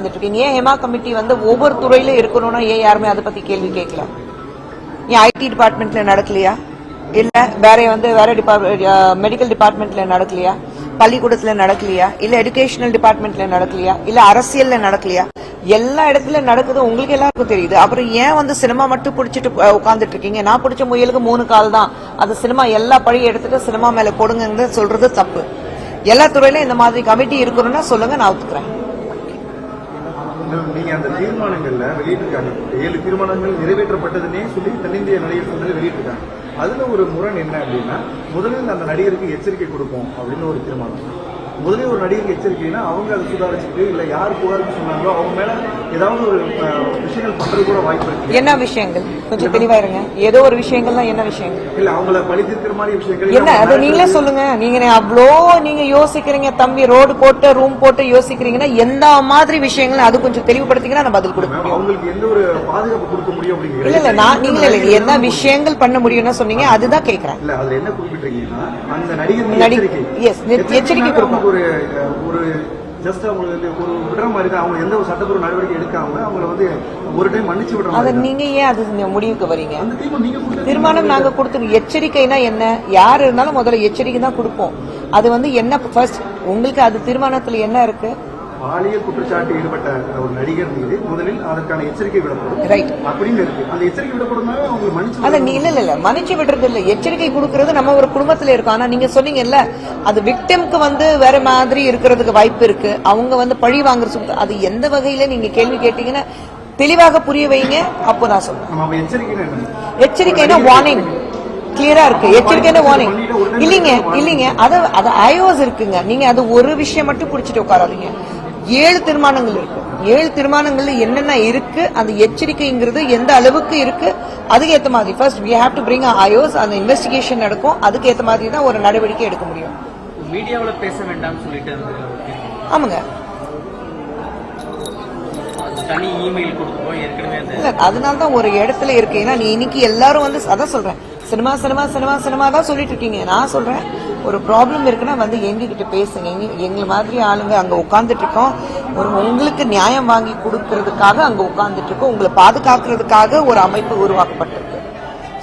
வந்துட்டு இருக்கீங்க ஏன் ஹெமா கமிட்டி வந்து ஒவ்வொரு துறையில இருக்கணும்னா ஏன் யாருமே அதை பத்தி கேள்வி கேட்கல? ஏன் ஐடி டிபார்ட்மெண்ட்ல நடக்கலையா? இல்ல வேற வந்து வேற டிபார்ட்மெண்ட் மெடிக்கல் டிபார்ட்மெண்ட்ல நடக்கலையா? பள்ளிக்கூடத்துல நடக்கலையா? இல்ல எஜுகேஷனல் டிபார்ட்மெண்ட்ல நடக்கலையா? இல்ல அரசியல்ல நடக்கலையா? எல்லா இடத்துல நடக்குது. உங்களுக்கு எல்லாருக்கும் தெரியுது. அப்புறம் ஏன் வந்து சினிமா மட்டும் பிடிச்சிட்டு உட்காந்துட்டு இருக்கீங்க நான் பிடிச்ச முயலுக்கு மூணு கால் தான். அது சினிமா எல்லா பழைய எடுத்துட்டு சினிமா மேல போடுங்கன்னு சொல்றது தப்பு. எல்லா துறையிலும் இந்த மாதிரி கமிட்டி இருக்கணும்னா சொல்லுங்க நான் ஒத்துக்கிறேன். நீங்க அந்த தீர்மானங்கள்ல வெளியிட்டிருக்காங்க. ஏழு தீர்மானங்கள் நிறைவேற்றப்பட்டதுன்னே சொல்லி தென்னிந்திய நடிகர் சங்கத்தில் வெளியிட்டிருக்காங்க. அதுல ஒரு முரண் என்ன அப்படின்னா முதலில் அந்த நடிகருக்கு எச்சரிக்கை கொடுப்போம் அப்படின்னு ஒரு தீர்மானம். முதலில் ஒரு நடிகருக்கு எச்சரிக்கைனா அவங்க அதை சுதாரிச்சுட்டு இல்ல யார் புகாருக்கு சொன்னாங்களோ அவங்க மேல ஏதாவது ஒரு விஷயங்கள் பண்றது கூட வாய்ப்பு இருக்கு. என்ன விஷயங்கள்? கொஞ்சம் தெளிவா இருங்க. ஏதோ ஒரு விஷயங்கள்னா என்ன விஷயங்கள்? இல்ல அவங்கள பழி தீர்க்கிற மாதிரி விஷயங்கள் என்ன? அது நீங்களே சொல்லுங்க. நீங்க அவ்வளோ நீங்க யோசிக்கிறீங்க தம்பி ரோடு போட்டு ரூம் போட்டு யோசிக்கிறீங்கன்னா எந்த மாதிரி விஷயங்கள் அது கொஞ்சம் தெளிவுபடுத்திங்கன்னா நான் பதில் கொடுப்பேன் அவங்களுக்கு எந்த ஒரு பாதுகாப்பு கொடுக்க முடியும் இல்ல அப்படிங்கிறது இல்ல நான் நீங்களே இல்ல என்ன விஷயங்கள் பண்ண முடியும்னு சொன்னீங்க அதுதான் கேக்குறேன். இல்ல அதுல என்ன குறிப்பிட்டிருக்கீங்கன்னா அந்த நடிகர் நடி- எச்சரிக்கை. yes, ஒரு ஒரு ஜஸ்ட் அவங்களுக்கு ஒரு விடுற மாதிரி தான். அவங்க எந்த ஒரு சட்டப்பூர்வ நடவடிக்கை எடுக்காம அவங்கள வந்து ஒரு டைம் மன்னிச்சு விடுற அத. நீங்க ஏன் அது முடிவுக்கு வரீங்க? தீர்மானம் நீங்க கொடுத்த தீர்மானம் நாங்க கொடுத்துருக்கோம் எச்சரிக்கைனா என்ன? யார் இருந்தாலும் முதல்ல எச்சரிக்கை தான் கொடுப்போம். அது வந்து என்ன ஃபர்ஸ்ட் உங்களுக்கு அது தீர்மானத்துல என்ன இருக்கு? பாலியல் குற்றச்சாட்டு ஈடுபட்ட ஒரு நடிகர் மீது முதலில் அதற்கான எச்சரிக்கை விடப்படும். அப்படின்னு இருக்கு. அந்த எச்சரிக்கை மன்னிச்சு அத நீ இல்ல இல்ல மன்னிச்சு விடுறது இல்ல. எச்சரிக்கை கொடுக்கறது நம்ம ஒரு குடும்பத்துல இருக்கோம். ஆனா நீங்க சொன்னீங்கல்ல அது விக்டிம்க்கு வந்து வேற மாதிரி இருக்கிறதுக்கு வாய்ப்பு இருக்கு. அவங்க வந்து பழி வாங்குற சுத்த- அது எந்த வகையில நீங்க கேள்வி கேட்டீங்கன்னா தெளிவாக புரிய வைங்க. அப்போ நான் சொல்றேன் எச்சரிக்கைனா வார்னிங் கிளியரா இருக்கு. எச்சரிக்கைனா வார்னிங் இல்லீங்க இல்லீங்க. அது அது ஐஓஸ் இருக்குங்க. நீங்க அது ஒரு விஷயம் மட்டும் புடிச்சிட்டு உட்காராதீங்க. ஏழு தீர்மானங்கள் இருக்கு. ஏழு தீர்மானங்கள்ல என்னென்ன இருக்கு அந்த எச்சரிக்கைங்கிறது எந்த அளவுக்கு இருக்கு அதுக்கு ஏத்த மாதிரி. First we have to bring a IOs அந்த இன்வெஸ்டிகேஷன் நடக்கும். அதுக்கு ஏத்த மாதிரி தான் ஒரு நடவடிக்கை எடுக்க முடியும். மீடியாவுல பேச வேண்டாம்னு சொல்லிட்டு ஆமாங்க. அது தனி இமெயில் கொடுத்துருவோம் ஏற்கனவே அந்த இல்ல அதனால தான் ஒரு இடத்துல இருக்கு ஏன்னா நீ இன்னைக்கு எல்லாரும் வந்து அதான் சொல்றேன். சினிமா சினிமா சினிமா சினிமா தான் சொல்லிட்டு இருக்கீங்க. நான் சொல்றேன் ஒரு ப்ராப்ளம் இருக்குன்னா வந்து எங்ககிட்ட பேசுங்க. எங்க எங்களை மாதிரி ஆளுங்க அங்க உட்காந்துட்டு இருக்கோம். ஒரு உங்களுக்கு நியாயம் வாங்கி கொடுக்கறதுக்காக அங்க உட்காந்துட்டு இருக்கோம். உங்களை பாதுகாக்கிறதுக்காக ஒரு அமைப்பு உருவாக்கப்பட்டிருக்கு.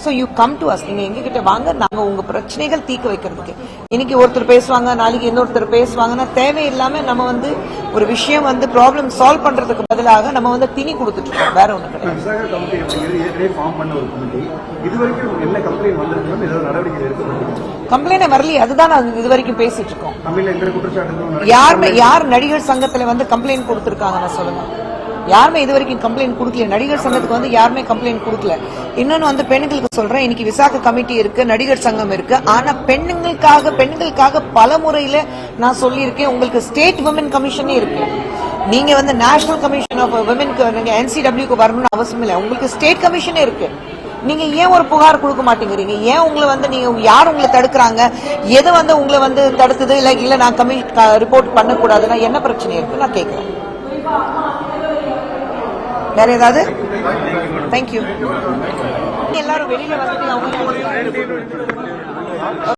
So you come to us நீங்க எங்க கிட்ட வாங்க நாங்க உங்க பிரச்சனைகள் தீர்க்க வைக்கிறதுக்கு. இன்னைக்கு ஒருத்தர் பேசுவாங்க நாளைக்கு இன்னொருத்தர் பேசுவாங்கன்னா தேவையில்லாம நம்ம வந்து ஒரு விஷயம் வந்து ப்ராப்ளம் சால்வ் பண்றதுக்கு பதிலாக நம்ம வந்து திணி கொடுத்துட்டு இருக்கோம். வேற ஒண்ணு கிடையாது. கம்ப்ளைண்ட் வரலையே அதுதான் நான் இது வரைக்கும் பேசிட்டு இருக்கோம். யாருமே யார் நடிகர் சங்கத்துல வந்து கம்ப்ளைண்ட் கொடுத்திருக்காங்க நான் சொல்லுங்க யாருமே இது வரைக்கும் கம்ப்ளைண்ட் கொடுக்கல. நடிகர் சங்கத்துக்கு வந்து யாருமே கம்ப்ளைண்ட் கொடுக்கல. இன்னொன்னு வந்து பெண்களுக்கு சொல்றேன். இன்னைக்கு விசாக கமிட்டி இருக்கு நடிகர் சங்கம் இருக்கு. ஆனா பெண்களுக்காக பெண்களுக்காக பல முறையில நான் சொல்லியிருக்கேன். உங்களுக்கு ஸ்டேட் விமன் கமிஷனே இருக்கு. நீங்க வந்து நேஷனல் கமிஷன் ஆஃப் விமனுக்கு நீங்க என்சிடபிள்யூக்கு வரணும்னு அவசியம் இல்லை. உங்களுக்கு ஸ்டேட் கமிஷனே இருக்கு. நீங்க ஏன் ஒரு புகார் கொடுக்க மாட்டேங்கிறீங்க? ஏன் உங்களை வந்து நீங்க யார் உங்களை தடுக்கிறாங்க? எது வந்து உங்களை வந்து தடுத்தது இல்ல இல்ல நான் கமி ரிப்போர்ட் பண்ணக்கூடாதுன்னா என்ன பிரச்சனை இருக்கு? நான் கேட்கிறேன் வேற ஏதாவது? தேங்க்யூ எல்லாரும் வெளியில வந்துட்டு அவங்க